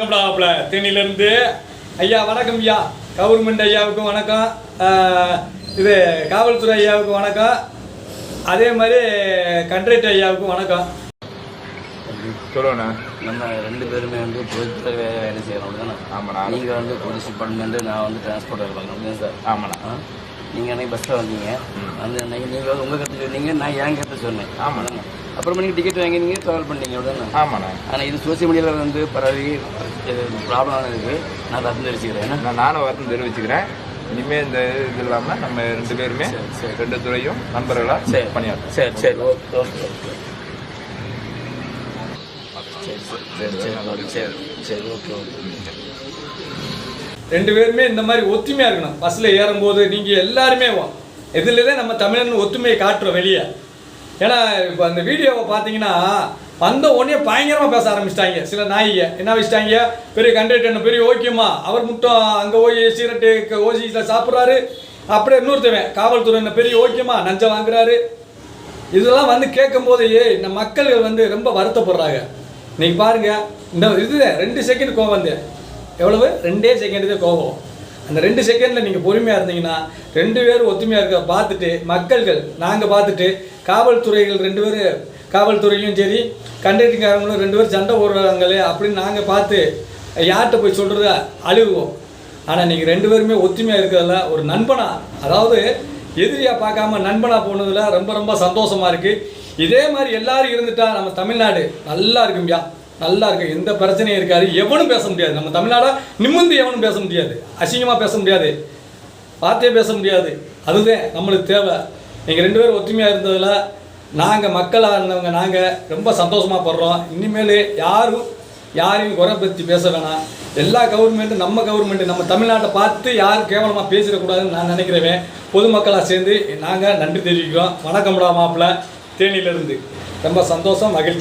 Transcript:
வணக்கம்டாப்ல தேனியிலேருந்து ஐயா வணக்கம் ஐயா. கவர்மெண்ட் ஐயாவுக்கும் வணக்கம். இது காவல்துறை ஐயாவுக்கும் வணக்கம். அதே மாதிரி கண்ட்ரக்டர் ஐயாவுக்கும் வணக்கம். சொல்லுண்ணா நம்ம ரெண்டு பேருமே வந்து பொதுத்துறை வேலை செய்கிறோம் அப்படிதானே? ஆமாண்ணா நீங்கள் வந்து போலீஸ் டிபார்ட்மெண்ட்டு நான் வந்து டிரான்ஸ்போர்ட் வேலை பார்க்குறேன் சார்? ஆமாண்ணா. நீங்கள் அன்னைக்கு பஸ்ஸில் வந்தீங்க. வந்து அன்னைக்கு நீங்கள் உங்கள் கருத்து சொன்னீங்க நான் என் கருத்து சொன்னேன். ஆமாண்ணா. அப்புறமா நீங்கள் டிக்கெட் வாங்கி நீங்கள் ட்ராவல் பண்ணீங்க அப்படிதானே ஆமாண்ணா. ஆனால் இது சோசியல் மீடியாவில் வந்து பரவி ப்ராப்ளம் ஆனதுக்கு நான் ரத்து தெரிவிச்சுக்கிறேன் நானும் வருத்தம் தெரிவிச்சுக்கிறேன் இனிமேல் இந்த இது இல்லாமல் நம்ம ரெண்டு பேருமே சரி. ரெண்டு துறையும் நண்பர்களாக சரி. பணியாற்றோம் சரி சரி. ஓகே. Okay okay. சரி சரி. சரி சரி. சரி சரி. Okay okay. ரெண்டு பேருமே இந்த மாதிரி ஒத்துமையாக இருக்கணும். பஸ்ஸில் ஏறும்போது நீங்கள் எல்லாருமே இதில் தான் நம்ம தமிழன் ஒத்துமையை காட்டுறோம் வெளியே. ஏன்னா இப்போ அந்த வீடியோவை பார்த்தீங்கன்னா வந்த உடனே பயங்கரமாக பேச ஆரம்பிச்சிட்டாங்க. சில நாயிங்க என்ன வச்சுட்டாங்க? பெரிய கண்டக்டர் என்ன பெரிய ஓகேம்மா அவர் மட்டும் அங்கே போய் சீரட்டு ஓசியில் சாப்பிட்றாரு. அப்படியே இன்னொருத்தவன் காவல்துறை என்ன பெரிய ஓகேம்மா நஞ்சம் வாங்குறாரு. இதெல்லாம் வந்து கேட்கும்போது இந்த மக்கள் வந்து ரொம்ப வருத்தப்படுறாங்க. இன்னைக்கு பாருங்க இந்த இது ரெண்டு செகண்ட் கோவம் வந்து. எவ்வளவு? ரெண்டே செகண்ட் தான் கோவம். அந்த ரெண்டு செகண்டில் நீங்கள் பொறுமையாக இருந்தீங்கன்னா ரெண்டு பேரும் ஒத்துமையாக இருக்க பார்த்துட்டு மக்கள்கள் நாங்கள் பார்த்துட்டு காவல்துறைகள் ரெண்டு பேர் காவல்துறையும் சரி கண்டக்டிங்காரங்களும் ரெண்டு பேரும் சண்டை போடுறாங்களே அப்படின்னு நாங்கள் பார்த்து யார்கிட்ட போய் சொல்கிறத அழுகுவோம். ஆனால் நீங்கள் ரெண்டு பேருமே ஒத்துமையாக இருக்கிறதுல ஒரு நண்பனாக அதாவது எதிரியாக பார்க்காம நண்பனாக போனதில் ரொம்ப ரொம்ப சந்தோஷமாக இருக்குது இதே மாதிரி எல்லோரும் இருந்துட்டால் நம்ம தமிழ்நாடு நல்லா இருக்கும்பியா நல்லா இருக்கு. எந்த பிரச்சனையும் இருக்காது. எவனும் பேச முடியாது. நம்ம தமிழ்நாடை நிமிர்ந்து எவனும் பேச முடியாது. அசிங்கமாக பேச முடியாது. வார்த்தையே பேச முடியாது. அதுதான் நம்மளுக்கு தேவை. நீங்கள் ரெண்டு பேரும் ஒற்றுமையாக இருந்ததில் நாங்கள் மக்களாக இருந்தவங்க நாங்கள் ரொம்ப சந்தோஷமாக படுறோம். இனிமேல் யாரும் யாரையும் குறை பற்றி பேச வேணாம். எல்லா கவர்மெண்ட்டும் நம்ம கவர்மெண்ட் நம்ம தமிழ்நாட்டை பார்த்து யாரும் கேவலமாக பேசிடக்கூடாதுன்னு நான் நினைக்கிறவன் பொதுமக்களாக சேர்ந்து நாங்கள் நன்றி தெரிவிக்கிறோம். வணக்கம்டா மாப்பிள்ள. தேனியிலிருந்து. ரொம்ப சந்தோஷம் மகிழ்ச்சி.